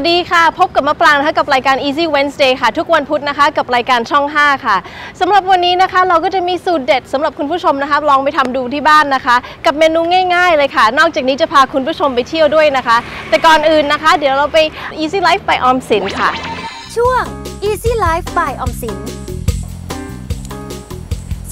วัสดีค่ะ พบกับมะปรางนะคะกับรายการ Easy Wednesday ค่ะ ทุกวันพุธนะคะ กับรายการช่อง 5 ค่ะสำหรับวันนี้นะคะ เราก็จะมีสูตรเด็ดสำหรับคุณผู้ชมนะคะ ลองไปทำดูที่บ้านนะคะ กับเมนูง่าย ๆ เลยค่ะ นอกจากนี้จะพาคุณผู้ชมไปเที่ยวด้วยนะคะ แต่ก่อนอื่นนะคะ เดี๋ยวเราไป Easy Life by ออมสินค่ะ ช่วง Easy Life by ออมสิน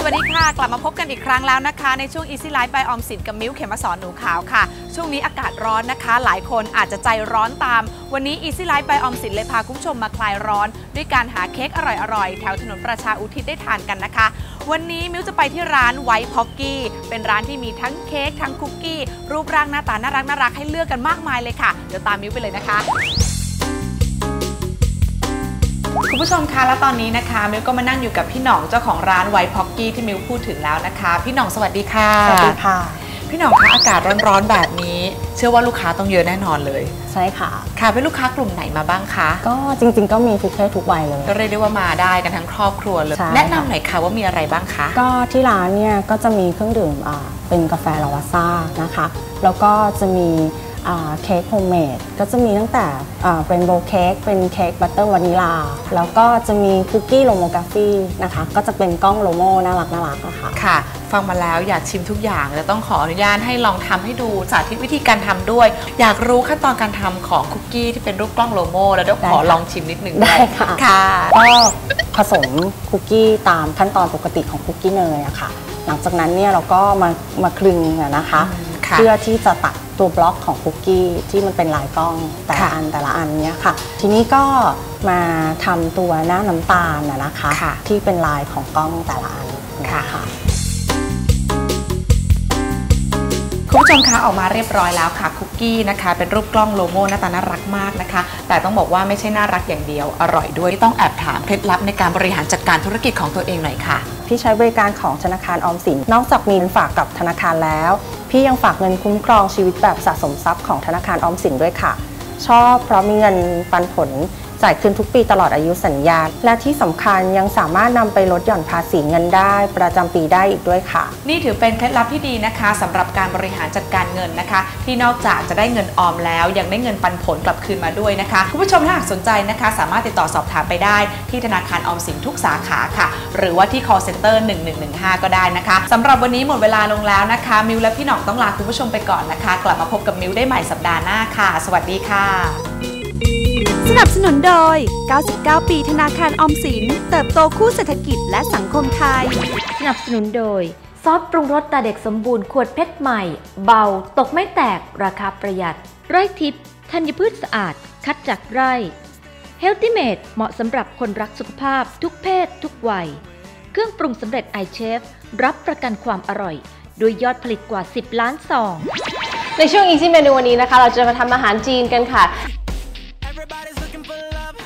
วัสดีค่ะ กลับมาพบกันอีกครั้งแล้วนะคะ ในช่วง Easy Life by ออมสินกับมิ้วเขมสอนหนูขาวค่ะ ช่วงนี้อากาศร้อนนะคะ หลายคนอาจจะใจร้อนตาม วันนี้ Easy Life by ออมสินเลยพาคุณผู้ชมมาคลายร้อน ด้วยการหาเค้กอร่อยๆ แถวถนนประชาอุทิศได้ทานกันนะคะ วันนี้มิ้วจะไปที่ร้านไวท์พ็อกกี้เป็นร้านที่มีทั้งเค้กทั้งคุกกี้รูปร่างหน้าตาน่ารักน่ารักให้เลือกกันมากมายเลยค่ะเดี๋ยวตามมิ้วไปเลยนะคะ คุณผู้ชมคะและตอนนี้นะคะมิวก็มานั่งอยู่กับพี่หน่องเจ้าของร้านไวพ็อกกี้ที่มิวพูดถึงแล้วนะคะ พี่หน่องสวัสดีค่ะสวัสดีค่ะ พี่หน่องคะอากาศร้อนๆแบบนี้ เชื่อว่าลูกค้าต้องเยอะแน่นอนเลย ใช่ค่ะ ค่ะเป็นลูกค้ากลุ่มไหนมาบ้างคะก็จริง ๆ ก็มีทุกเพศทุกวัยเลย ก็เรียกได้ว่ามาได้กันทั้งครอบครัวเลย ใช่แนะนำหน่อยค่ะว่ามีอะไรบ้างคะก็ที่ร้านเนี่ยก็จะมีเครื่องดื่มอ่าเป็นกาแฟลาวาซ่านะคะ แล้วก็จะมีอ่าเค้กโฮมเมดก็จะมีตั้งแต่อ่าเป็นโบว์เค้กเป็นเค้กบัตเตอร์วานิลา แล้วก็จะมีคุกกี้โลโมกาฟี่นะคะ ก็จะเป็นกล้องโลโมน่ารักน่ารักอะค่ะค่ะ ฟังมาแล้วอยากชิมทุกอย่างแต่ต้องขออนุญาตให้ลองทำให้ดูสาธิตวิธีการทำด้วย อยากรู้ขั้นตอนการทำของคุกกี้ที่เป็นรูปกล้องโลโมแล้วเดี๋ยวขอได้ค่ะลองชิมนิดนึงได้ค่ะค่ะก็ผสมคุกกี้ตามขั้นตอนปกติของคุกกี้เนยอะค่ะ หลังจากนั้นเนี่ยเราก็มามาคลึงอะนะคะอืมค่ะเพื่อที่จะตัด ตัวบล็อกของคุกกี้ที่มันเป็นลายกล้องแต่ละค่ะอันแต่ละอันเนี้ยค่ะ ทีนี้ก็มาทำตัวหน้าน้ำตาลนะนะคะค่ะที่เป็นลายของกล้องแต่ละอันเนยค่ะค่ะคุณผู้ชมคะออกมาเรียบร้อยแล้วค่ะคุกกี้นะคะ เป็นรูปกล้องโลโมหน้าตาน่ารักมากนะคะ แต่ต้องบอกว่าไม่ใช่น่ารักอย่างเดียว อร่อยด้วยต้องแอบถามเคล็ดลับในการบริหารจัดการธุรกิจของตัวเองหน่อยค่ะพี่ใช้บริการของธนาคารออมสินนอกจากมีเงินฝากกับธนาคารแล้ว ที่ยังฝากเงินคุ้มครองชีวิตแบบสะสมทรัพย์ของธนาคารออมสินด้วยค่ะ ชอบเพราะมีเงินปันผล จ่ายคืนทุกปีตลอดอายุสัญญา และที่สำคัญยังสามารถนำไปลดหย่อนภาษีเงินได้ ประจำปีได้อีกด้วยค่ะ นี่ถือเป็นเคล็ดลับที่ดีนะคะสำหรับการบริหารจัดการเงินนะคะ ที่นอกจากจะได้เงินออมแล้ว ยังได้เงินปันผลกลับคืนมาด้วยนะคะคุณผู้ชมถ้าหากสนใจนะคะ สามารถติดต่อสอบถามไปได้ ที่ธนาคารออมสินทุกสาขาค่ะ หรือว่าที่ call center 1115 ก็ได้นะคะสำหรับวันนี้หมดเวลาลงแล้วนะคะ มิวและพี่หน่องต้องลาคุณผู้ชมไปก่อนนะคะ กลับมาพบกับมิวได้ใหม่สัปดาห์หน้าค่ะ สวัสดีค่ะ สนับสนุนโดย 99 ปีธนาคารออมสิน เติบโตคู่เศรษฐกิจและสังคมไทย สนับสนุนโดย ซอสปรุงรสตาเด็กสมบูรณ์ขวดเพชรใหม่ เบา ตกไม่แตก ราคาประหยัด ไร่ทิพย์ธัญพืชสะอาด คัดจากไร่ Healthy Made เหมาะสำหรับคนรักสุขภาพทุกเพศทุกวัย เครื่องปรุงสำเร็จไอเชฟรับประกันความอร่อยด้วยยอดผลิตกว่า 10 ล้านซอง ในช่วง Easy Menu วันนี้นะคะ เราจะมาทำอาหารจีนกันค่ะ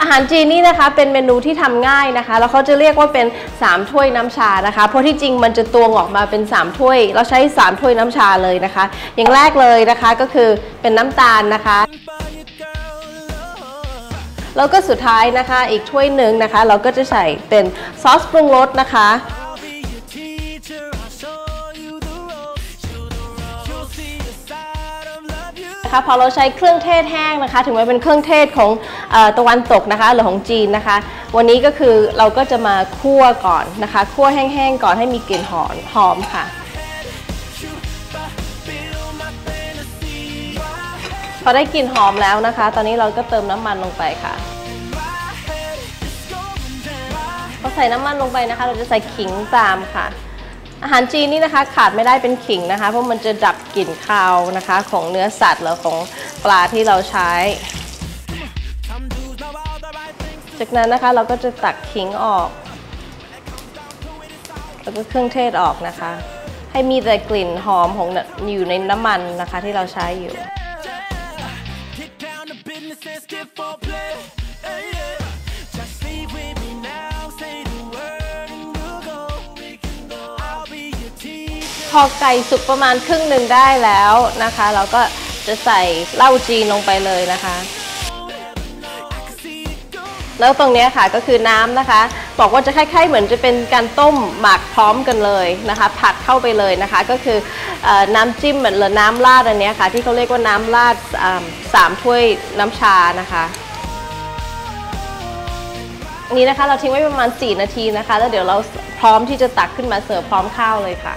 อาหารจีนนี่นะคะเป็นเมนูที่ทำง่ายนะคะแล้วเขาจะเรียกว่าเป็น 3 ถ้วยน้ำชานะคะ เพราะที่จริงมันจะตวงออกมาเป็น 3 ถ้วย เราใช้ 3 ถ้วยน้ำชาเลยนะคะ อย่างแรกเลยนะคะก็คือเป็นน้ำตาลนะคะแล้วก็สุดท้ายนะคะ อีกถ้วยหนึ่งนะคะ เราก็จะใส่เป็นซอสปรุงรสนะคะ นะคะพอเราใช้เครื่องเทศแห้งนะคะ ถึงแม้เป็นเครื่องเทศของอตะวันตกนะคะหรือของจีนนะคะ วันนี้ก็คือเราก็จะมาคั่วก่อนนะคะคั่วแห้งๆก่อนให้มีกลิ่นหอมหอมค่ะ พอได้กลิ่นหอมแล้วนะคะ ตอนนี้เราก็เติมน้ำมันลงไปค่ะพอใส่น้ำมันลงไปนะคะ เราจะใส่ขิงตามค่ะ อาหารจีนนี่นะคะขาดไม่ได้เป็นขิงนะคะ เพราะมันจะดับกลิ่นคาวนะคะ ของเนื้อสัตว์หรือของปลาที่เราใช้ จากนั้นนะคะเราก็จะตักขิงออก แล้วก็เครื่องเทศออกนะคะ ให้มีแต่กลิ่นหอมของอยู่ในน้ำมันนะคะที่เราใช้อยู่ พอไก่สุกประมาณครึ่งหนึ่งได้แล้วนะคะ เราก็จะใส่เหล้าจีนลงไปเลยนะคะ แล้วตรงนี้ค่ะก็คือน้ำนะคะ บอกว่าจะคล้ายๆเหมือนจะเป็นการต้มหมักพร้อมกันเลยนะคะ ผัดเข้าไปเลยนะคะ ก็คืออน้ำจิ้มเหมือนหรือน้ำราดอันนี้ค่ะ ที่เขาเรียกว่าน้ำราดสามถ้วยน้ำชานะคะนี่นะคะเราทิ้งไว้ประมาณ 4 นาทีนะคะ แล้วเดี๋ยวเราพร้อมที่จะตักขึ้นมาเสิร์ฟพร้อมข้าวเลยค่ะ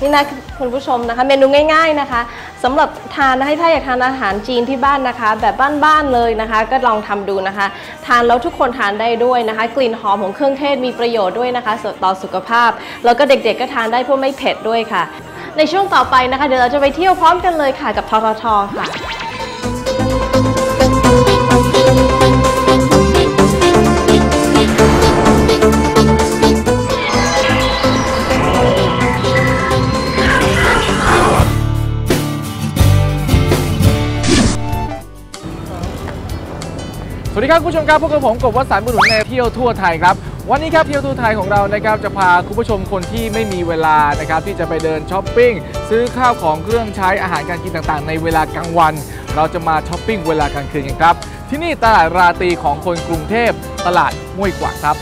นี่นะคุณผู้ชมนะคะ เมนูง่าย ๆนะคะสำหรับทานให้ถ้าอยากทานอาหารจีนที่บ้านนะคะ แบบบ้านๆเลยนะคะ ก็ลองทำดูนะคะ ทานแล้วทุกคนทานได้ด้วยนะคะ กลิ่นหอมของเครื่องเทศมีประโยชน์ด้วยนะคะต่อสุขภาพ แล้วก็เด็กๆก็ทานได้เพราะไม่เผ็ดด้วยค่ะ ในช่วงต่อไปนะคะ เดี๋ยวเราจะไปเที่ยวพร้อมกันเลยค่ะกับทททค่ะ สวัสดีครับคุณผู้ชมครับพวกกับผมกบวัฒน์สารบุญหนุนในเที่ยวทั่วไทยครับ วันนี้ครับเที่ยวทั่วไทยของเรานะครับจะพาคุณผู้ชมคนที่ไม่มีเวลานะครับที่จะไปเดินช้อปปิ้งซื้อข้าวของเครื่องใช้อาหารการกินต่างๆ ในเวลากลางวัน เราจะมาช้อปปิ้งเวลากลางคืนกันครับ ที่นี่ตลาดราตรีของคนกรุงเทพตลาดห้วยกวางครับ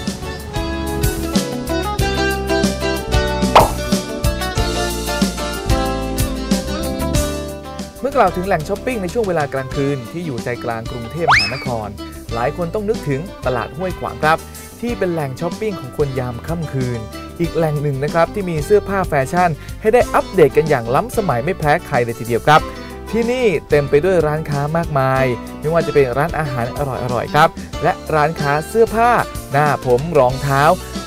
เมื่อกล่าวถึงแหล่งช้อปปิ้งในช่วงเวลากลางคืนที่อยู่ใจกลางกรุงเทพมหานคร หลายคนต้องนึกถึงตลาดห้วยขวางครับ ที่เป็นแหล่งช้อปปิ้งของคนยามค่ำคืน อีกแหล่งหนึ่งนะครับที่มีเสื้อผ้าแฟชั่น ให้ได้อัปเดตกันอย่างล้ำสมัยไม่แพ้ใครเลยทีเดียวครับที่นี่เต็มไปด้วยร้านค้ามากมาย ไม่ว่าจะเป็นร้านอาหารอร่อยๆครับ และร้านค้าเสื้อผ้า หน้าผมรองเท้า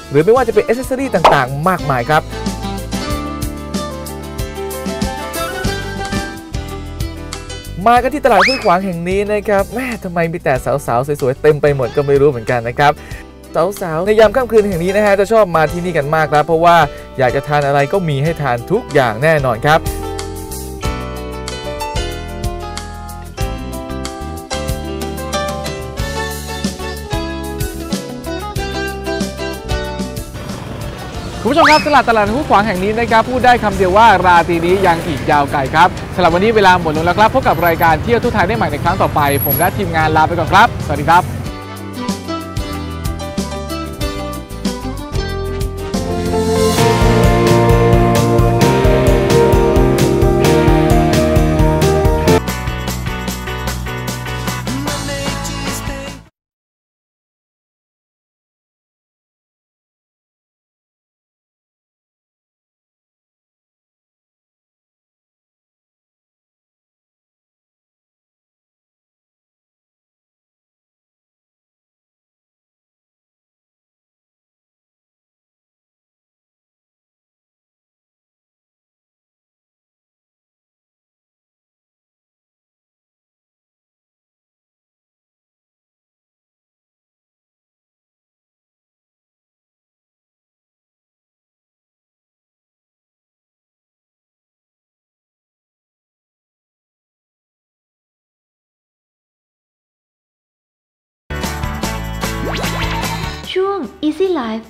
หรือไม่ว่าจะเป็นอ c เซอรี่ต่างๆ มากมายครับ มากันที่ตลาดห้วยขวางแห่งนี้นะครับแม่ทำไมมีแต่สาวๆสวยๆเต็มไปหมดก็ไม่รู้เหมือนกันนะครับสาวๆในยามค่ำคืนแห่งนี้นะฮะจะชอบมาที่นี่กันมากครับเพราะว่าอยากจะทานอะไรก็มีให้ทานทุกอย่างแน่นอนครับ คุณผู้ชมครับตลาดตลาดหุ้นขวางแห่งนี้นะครับพูดได้คำเดียวว่าราตรีนี้ยังอีกยาวไกลครับสำหรับวันนี้เวลาหมดลงแล้วครับพบกับรายการเที่ยวทุกไทยได้ใหม่ในครั้งต่อไป ผมและทีมงานลาไปก่อนครับ สวัสดีครับ Easy Life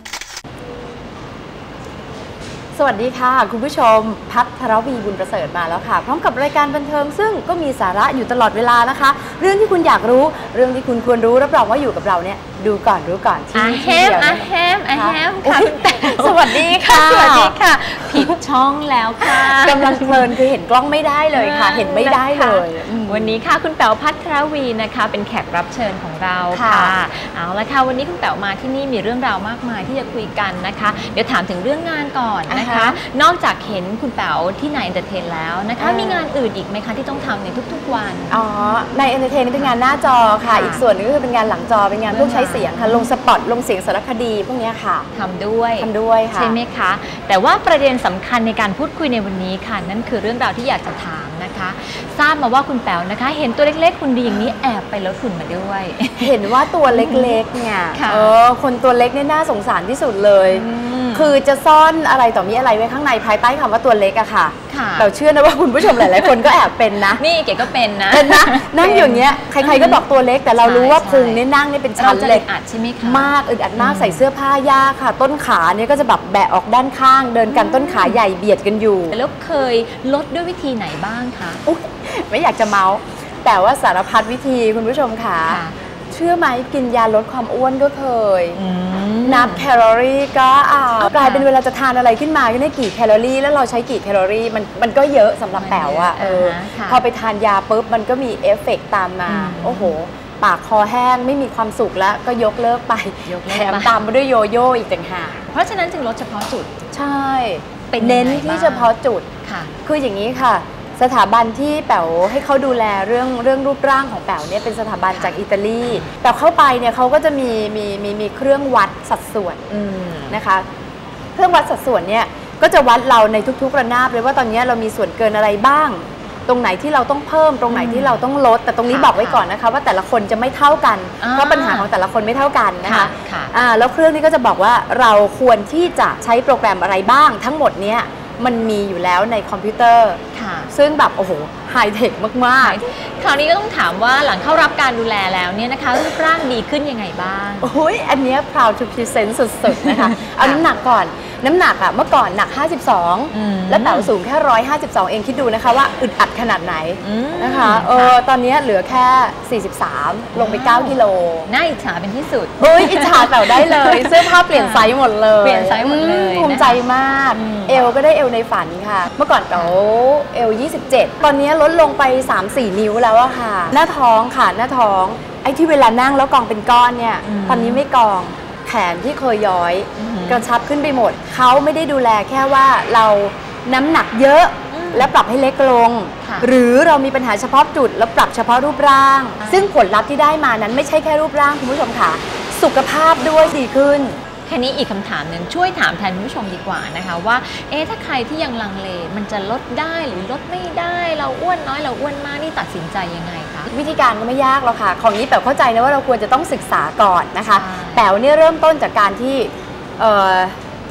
สวัสดีค่ะ คุณผู้ชม พัทรวีบุญประเสริฐมาแล้วค่ะ พร้อมกับรายการบันเทิงซึ่งก็มีสาระอยู่ตลอดเวลานะคะ เรื่องที่คุณอยากรู้เรื่องที่คุณควรรู้รับรองว่าอยู่กับเราเนี่ยดูก่อนรู้ก่อนที่อานี่แฮที่มเดียวอานะแฮมอาแฮมโอ้ค่ะยคุณแต๋วสวัสดีค่ะ สวัสดีค่ะ ผิดช่องแล้วค่ะกำลังเพลินคือเห็นกล้องไม่ได้เลยค่ะ เห็นไม่ได้เลยอืมวันนี้ค่ะคุณแป๋วพัทรวีนะคะ เป็นแขกรับเชิญของเราค่ะค่ะเอาละค่ะวันนี้คุณแป๋วมาที่นี่มีเรื่องราวมากมายที่จะคุยกันนะคะ เดี๋ยวถามถึงเรื่องงานก่อนนะคะ นอกจากเห็นคุณแป๋วที่ไหนเอนเตอร์เทนแล้วนะคะ มีงานอื่นอีกไหมคะที่ต้องทำในทุก ๆวันอ๋อในเอนเตอร์เทนนี่เป็นงานหน้าจอค่ะค่ะอีกส่วนหนึงก็คือเป็นงานหลังจอเป็นงานพวกใช้เสียงค่ะลงสปอตลงเสียงสารคดีพวกเนี้ยค่ะทำด้วยทำด้วยค่ะใช่ไหมคะ แต่ว่าประเด็นสำคัญในการพูดคุยในวันนี้ค่ะ นั่นคือเรื่องราวที่อยากจะถามนะคะ ทราบมาว่าคุณแป๋วนะคะ เห็นตัวเล็กๆคุณดีอย่างนี้แอบไปลดหุ่นมาด้วย เห็นว่าตัวเล็กๆเนี่ยค่ะเออคนตัวเล็กเนี่ยน่าสงสารที่สุดเลยม คือจะซ่อนอะไรต่อมีอะไรไว้ข้างในภายใต้คำว่าตัวเล็กอะค่ะค่ะเราเชื่อนะว่าคุณผู้ชมหลาย ๆ คนก็แอบเป็นนะ นี่เก๋ก็เป็นนะเป็นนะนั่งอยู่อย่างเงี้ยใคร ๆ ก็บอกตัวเล็กแต่เรารู้ว่าใช่พุงเนี่ยนั่งเนี่ยเป็นเราชั้นจะเล็อึกดอัดใช่ไหมคะมากอึดอัดมากอืมใส่เสื้อผ้ายากค่ะ ต้นขาเนี่ยก็จะแบบแบะออกด้านข้าง เดินกันต้นขาใหญ่เบียดกันอยู่ แล้วเคยลดด้วยวิธีไหนบ้างคะอุ๊ยไม่อยากจะเมาส์แต่ว่าสารพัดวิธีคุณผู้ชมค่ะ เชื่อไหมกินยาลดความอ้วนก็เคย นับแคลอรี่ก็เอากลายเป็นเวลาจะทานอะไรขึ้นมาก็ได้กี่แคลอรี่ แล้วเราใช้กี่แคลอรี่มันมันก็เยอะสำหรับแป๋วอะเอออ่าฮะค่ะพอไปทานยาปุ๊บมันก็มีเอฟเฟกต์ตามมาอืมโอ้โห ปากคอแห้งไม่มีความสุขแล้วก็ยกเลิกไปยกเลิกแถมไปตามมาด้วยโยโย่อีกต่างหากเพราะฉะนั้นจึงลดเฉพาะจุด ใช่เป็นเน้นยังไงที่บ้างเฉพาะจุดค่ะ คืออย่างนี้ค่ะ สถาบันที่แป๋วให้เขาดูแลเรื่องเรื่องรูปร่างของแป๋วเนี่ยเป็นสถาบันจากอิตาลีแต่เข้าไปเนี่ยเขาก็จะมีมีมีมีเครื่องวัดสัดส่วนอืมนะคะ เครื่องวัดสัดส่วนเนี่ยก็จะวัดเราในทุกๆระนาบเลยว่าตอนนี้เรามีส่วนเกินอะไรบ้าง ตรงไหนที่เราต้องเพิ่มตรงไหนที่เราต้องลด แต่ตรงนี้ค่ะบอกไว้ก่อนนะคะว่าแต่ละคนจะไม่เท่ากันอ่าเพราะปัญหาของแต่ละคนไม่เท่ากันนะคะค่ะค่ะอ่าแล้วเครื่องนี้ก็จะบอกว่าเราควรที่จะใช้โปรแกรมอะไรบ้าง ทั้งหมดเนี้ย มันมีอยู่แล้วในคอมพิวเตอร์ค่ะซึ่งแบบโอ้โหไฮเทคมากคราวนี้ก็ต้องถามว่าหลังเข้ารับการดูแลแล้วเนี่ยนะคะรูปร่างดีขึ้นยังไงบ้างๆโอ้ยอันเนี้ย proud to present สุดๆนะคะเอาน้ำหนักก่อน น้ำหนักอะเมื่อก่อนหนักอืม52 แล้วแป๋วสูงแค่ 152 เองคิดดูนะคะว่าอึดอัดขนาดไหนอืมนะคะเออตอนเนี้ยเหลือแค่ 43 ลงไป 9 กิโล น่าอิจฉาเป็นที่สุด เฮ้ย อิจฉาแป๋วได้เลย เสื้อผ้าเปลี่ยนไซส์หมดเลย เปลี่ยนไซส์หมดเลยอืภูมิใจมากอืมเอวก็ได้เอวในฝันค่ะ เมื่อก่อนแป๋วเอว 27 ตอนเนี้ยลดลงไป 3-4 นิ้วแล้วอะค่ะ หน้าท้องค่ะ หน้าท้อง ไอ้ที่เวลานั่งแล้วกองเป็นก้อนเนี่ย ตอนนี้ไม่กองแข นที่เคยย้อยกระชับขึ้นไปหมด เขาไม่ได้ดูแลแค่ว่าเราน้ำหนักเยอะและปรับให้เล็กลงค่ะหรือเรามีปัญหาเฉพาะจุด แล้วปรับเฉพาะรูปร่าง ซึ่งผลลัพธ์ที่ได้มานั้นไม่ใช่แค่รูปร่างคุณผู้ชมค่ะ สุขภาพด้วยดีขึ้น แค่นี้อีกคำถามหนึ่งช่วยถามแทนคุณผู้ชมดีกว่านะคะว่า เอ๊ะถ้าใครที่ยังลังเลมันจะลดได้หรือลดไม่ได้ เราอ้วนน้อยเราอ้วนมากนี่ตัดสินใจยังไงคะวิธีการก็ไม่ยากหรอกค่ะ ของนี้แป๋วเข้าใจนะว่าเราควรจะต้องศึกษาก่อนนะคะใช่แป๋วเนี่ยเริ่มต้นจากการที่เอ่อ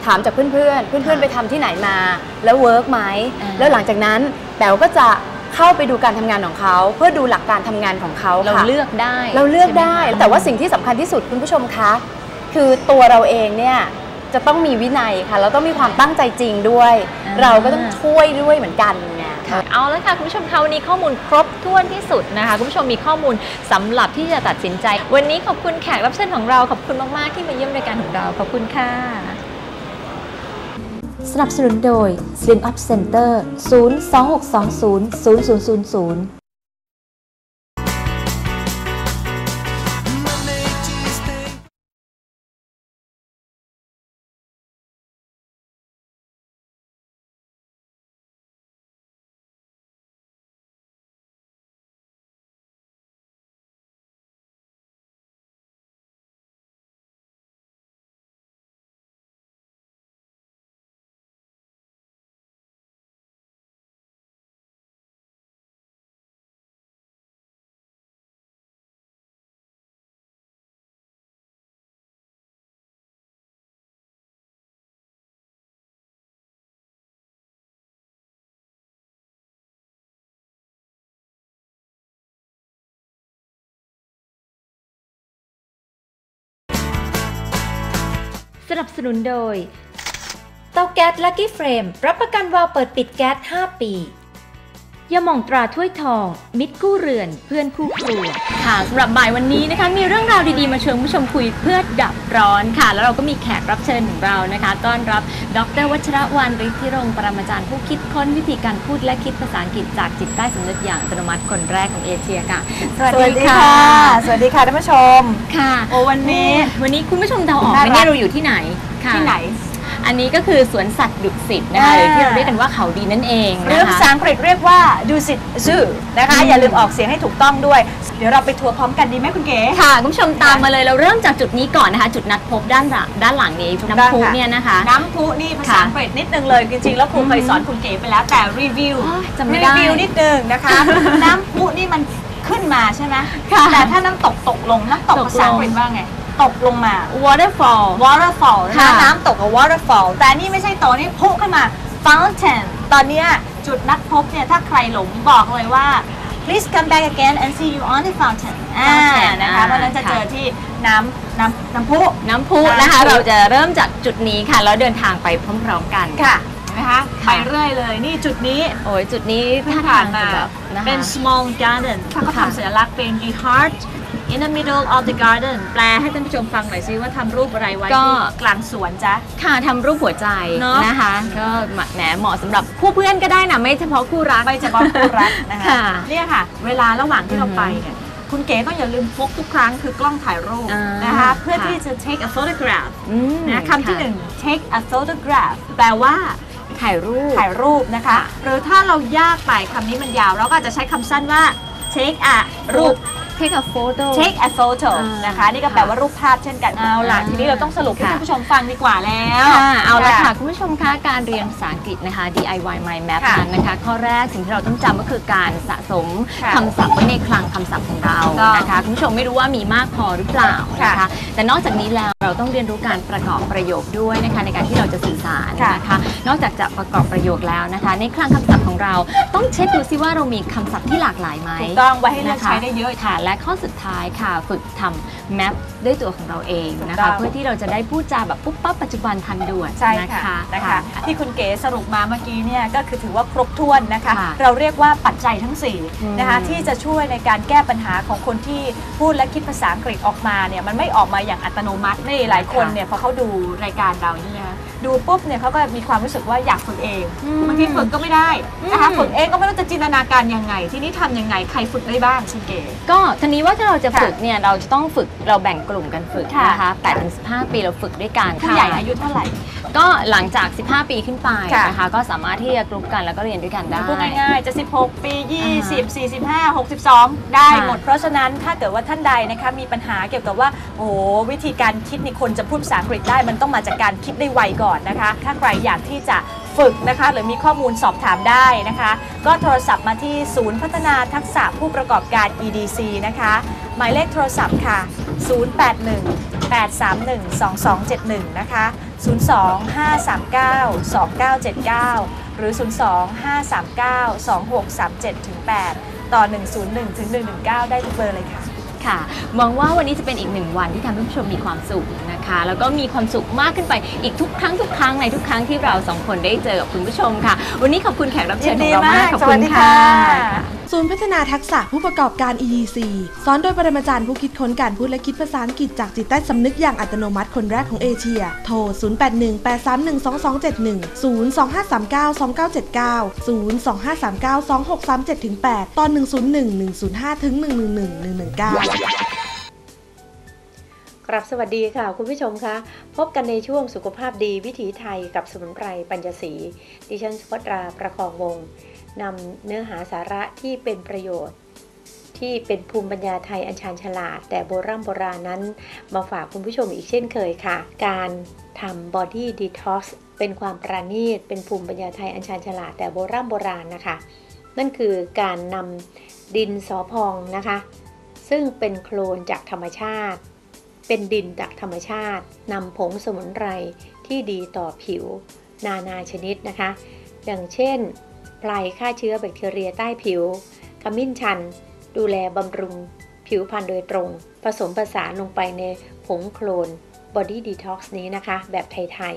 ถามจากเพื่อนๆเพื่อนๆไปทำที่ไหนมา แล้วเวิร์กไหมอ่าแล้วหลังจากนั้นแป๋วก็จะเข้าไปดูการทำงานของเขา เพื่อดูหลักการทำงานของเขาเราค่ะเลือกได้ เราเลือกได้ใช่หมคะแต่ว่าสิ่งที่สำคัญที่สุดคุณผู้ชมคะ คือตัวเราเองเนี่ยจะต้องมีวินัยค่ะ เราต้องมีความตั้งใจจริงด้วย เราก็ต้องช่วยด้วยเหมือนกันไงค่ะเอาละค่ะ คุณผู้ชมคะวันนี้ข้อมูลครบถ้วนที่สุดนะคะ คุณผู้ชมมีข้อมูลสำหรับที่จะตัดสินใจ วันนี้ขอบคุณแขกรับเชิญของเราขอบคุณมาก ๆ ที่มาเยี่ยมรายการของเราขอบคุณค่ะ สนับสนุนโดย Slim Up Center 02620 สนับสนุนโดย เตาแก๊สลักกี้เฟรมรับประกันวาล์วเปิดปิดแก๊ส 5 ปี ยาหม่องตราถ้วยทอง มิตรคู่เรือนเพื่อนคู่ครัวค่ะสำหรับบ่ายวันนี้นะคะมีเรื่องราวดีๆมาเชิญผู้ชมคุยเพื่อดับร้อนค่ะ แล้วเราก็มีแขกรับเชิญของเรานะคะ ต้อนรับ ดรวัชรวรรณฤทธิรงค์ปรมาจารย์ผู้คิดค้นวิธีการพูดและคิดภาษาอังกฤษจากจิตใต้สำนึกอย่างอัตโนมัติคนแรกของเอเชียค่ะ สวัสดีค่ะ สวัสดีค่ะท่านผู้ชมค่ะโอ้วันนี้ วันนี้คุณผู้ชมเดาออกไหมน่ารักเนี่ยเราอยู่ที่ไหนค่ะที่ไหน อันนี้ก็คือสวนสัตว์ดุสิตนะคะอ่าหรือที่เราเรียกกันว่าเขาดีนั่นเองหรือนะภาคะษาอังกฤษเรียกว่าดูสิตซูนะคะอืมอย่าลืมออกเสียงให้ถูกต้องด้วย เดี๋ยวเราไปทัวร์พร้อมกันดีไหมคุณเก๋ค่ะคุณผู้ชมตามมาเลยเราเริ่มจากจุดนี้ก่อนนะคะ จุดนัดพบด้านหลังด้านหลังนี้ถูกน้ำพุต้องค่ะเนี่ยนะคะน้ำพุนี่ภาษาค่ะอังกฤษนิดนึงเลยจริงๆแล้วครูอืมเคยสอนคุณเก๋ไปแล้วแต่รีวิวโอ้ยจำไม่รีได้วิวนิดนึงนะคะ น้ำพุนี่มันขึ้นมาใช่ไหมค่ะแต่ถ้าน้ำตกตกลงน้ำตกตกลงภาษาอังกฤษว่าไง ตกลงมา waterfall waterfall นะคะค่ะน้ำตกกับ waterfall แต่นี่ไม่ใช่โตนี่พุขึ้นมา fountain ตอนเนี้ยจุดนัดพบเนี่ยถ้าใครหลงบอกเลยว่า please come back again and see you on the fountain อ่า Fountain นะคะอ่าเพราะฉะนั้นจะเจอค่ะที่น้ำน้ำน้ำพุน้ำพุนะคะน้ำพุเราจะเริ่มจากจุดนี้ค่ะ แล้วเดินทางไปพร้อมๆกันค่ะเห็นไหมคะไปค่ะเรื่อยเลยนี่จุดนี้ โอ้ยจุดนี้เพิ่งท่าผ่าทานงมาจะแบบนะคะเป็น small garden ถ้าเขาค่ะทำสัญลักษณ์เป็น the heart in the middle of the garden แปลให้ท่านผู้ชมฟังหน่อยซิว่าทำรูปอะไรไว้ก็ ที่กลางสวนจ๊ะค่ะทำรูปหัวใจเนอะ นะคะ ก็แหมเหมาะสำหรับคู่เพื่อนก็ได้นะไม่เฉพาะคู่รัก ไม่เฉพาะคู่รักนะคะค่ะเนี่ยค่ะ เวลาระหว่างที่เราอือฮึไปเนี่ยคุณเก๋ต้องอย่าลืมพกทุกครั้งคือกล้องถ่ายรูปอ่านนะคะ เพื่อค่ะ ที่จะ take a photograph อืมนะคำที่ะหนึ่ง take a photograph แปลว่า ถ่ายรูป ถ่ายรูปนะคะ หรือถ้าเรายากไปคำนี้มันยาว เราก็อาจจะใช้คำสั้นว่า take a รูป take a photo take a photo อ่านนะคะ นี่ก็แปลว่ารูปภาพเช่นกันเอาล่ะอ่าทีนี้เราต้องสรุปให้ค่ะท่านผู้ชมฟังดีกว่าแล้วค่ะเอาละค่ะ คุณผู้ชมคะการเรียนภาษาอังกฤษนะคะ DIY Mind Map ค่ะนั้นนะคะ ข้อแรกสิ่งที่เราต้องจำก็คือการสะสมค่ะคำศัพท์ไว้ในคลังคำศัพท์ของเราถูกต้องนะคะคุณผู้ชมไม่รู้ว่ามีมากพอหรือเปล่านะค่ะคะแต่นอกจากนี้แล้วเราต้องเรียนรู้การประกอบประโยคด้วยนะคะ ในการที่เราจะสื่อสารค่ะนะคะนอกจากจะประกอบประโยคแล้วนะคะ ในคลังคำศัพท์ของเราต้องเช็คดูซิว่าเรามีคำศัพท์ที่หลากหลายไหมถูกต้องไว้ให้เลือกนะคะใช้ได้เยอะค่ะและข้อสุดท้ายค่ะ ฝึกทำแมปด้วยตัวของเราเองนะถูกต้คะ อง เพื่อที่เราจะได้พูดจาแบบปุ๊บปั๊บปัจจุบันทันด่วนใช่นะค่ะคะ นะคะ ที่คุณเก๋สรุปมาเมื่อกี้เนี่ยก็คือถือว่าครบถ้วนนะคะ ค่ะเราเรียกว่าปัจจัยทั้งอืม4นะคะที่จะช่วยในการแก้ปัญหาของคนที่พูดและคิดภาษาอังกฤษออกมาเนี่ยมันไม่ออกมาอย่างอัตโนมัตินี่หลายคนเนี่ยพอเขาดูรายการเราเนี่ยนะคะ ดูปุ๊บเนี่ยเขาก็มีความรู้สึกว่าอยากฝึกเองอืมบางทีฝึกก็ไม่ได้นะคะอืม ฝึกเองก็ไม่รู้จะจินตนาการยังไง ทีนี้ทำยังไงใครฝึกได้บ้างคุณเก๋ ก็ทีนี้ว่าถ้าเราจะค่ะฝึกเนี่ยเราจะต้องฝึกเราแบ่งกลุ่มกันฝึกค่ะ นะคะ8ถึง15 ปีเราฝึกด้วยกันผู้ใหญ่ค่ะอายุเท่าไหร่ ก็หลังจาก 15 ปีขึ้นไปค่ะ นะคะก็สามารถที่จะกลุ่มกันแล้วก็เรียนด้วยกันได้ พูดง่ายๆจะ 16 ปีอ่า20 45 62 ได้ค่ะหมด เพราะฉะนั้นถ้าเกิดว่าท่านใดนะคะมีปัญหาเกี่ยวกับว่า โอ้โหวิธีการคิดนี่คนจะพูดภาษาอังกฤษได้ มันต้องมาจากการคิดได้ไวก่อนอนนะคะ ถ้าใครอยากที่จะฝึกนะคะ หรือมีข้อมูลสอบถามได้นะคะ ก็โทรศัพท์มาที่ศูนย์พัฒนาทักษะผู้ประกอบการ EDC นะคะ หมายเลขโทรศัพท์ค่ะ 081 831 2271 นะคะ 02 539 2979 หรือ 02 539 2637 8 ต่อ 101 ถึง 119 ได้ทุกเบอร์เลยค่ะ ค่ะหวังว่าวันนี้จะเป็นอีกหนึ่งวันที่ทำให้ผู้ชมมีความสุขนะคะ แล้วก็มีความสุขมากขึ้นไปอีกทุกครั้งทุกครั้งในทุกครั้งที่เราสองคนได้เจอกับคุณผู้ชมค่ะ วันนี้ขอบคุณแขกรับเชิญของเรามากขอบคุณค่ะ ศูนย์พัฒนาทักษะผู้ประกอบการ EDC สอนโดยปรมาจารย์ผู้คิดค้นการพูดและคิดภาษาอังกฤษจากจิตใต้สำนึกอย่างอัตโนมัติคนแรกของเอเชีย โทร 0818312271 025392979 025392637-8 ตอน 101 105ถึง111 119ครับสวัสดีค่ะ คุณผู้ชมคะพบกันในช่วงสุขภาพดีวิถีไทยกับสมุนไพรปัญญศรีดิฉันสุภัตราประคองวง นำเนื้อหาสาระที่เป็นประโยชน์ ที่เป็นภูมิปัญญาไทยอันชาญฉลาด แต่โบราณโบราณนั้น มาฝากคุณผู้ชมอีกเช่นเคยค่ะ การทำ body detox เป็นความประณีต เป็นภูมิปัญญาไทยอันชาญฉลาด แต่โบราณโบราณนะคะ นั่นคือการนำดินสอพองนะคะ ซึ่งเป็นโคลนจากธรรมชาติ เป็นดินจากธรรมชาตินำผงสมุนไพรที่ดีต่อผิว นานาชนิดนะคะ อย่างเช่น ไพรฆ่าเชื้อแบคทีเรียใต้ผิว ขมิ้นชัน ดูแลบำรุง ผิวพรรณโดยตรง ผสมผสานลงไปในผงโคลน Body Detox นี้นะคะ แบบไทย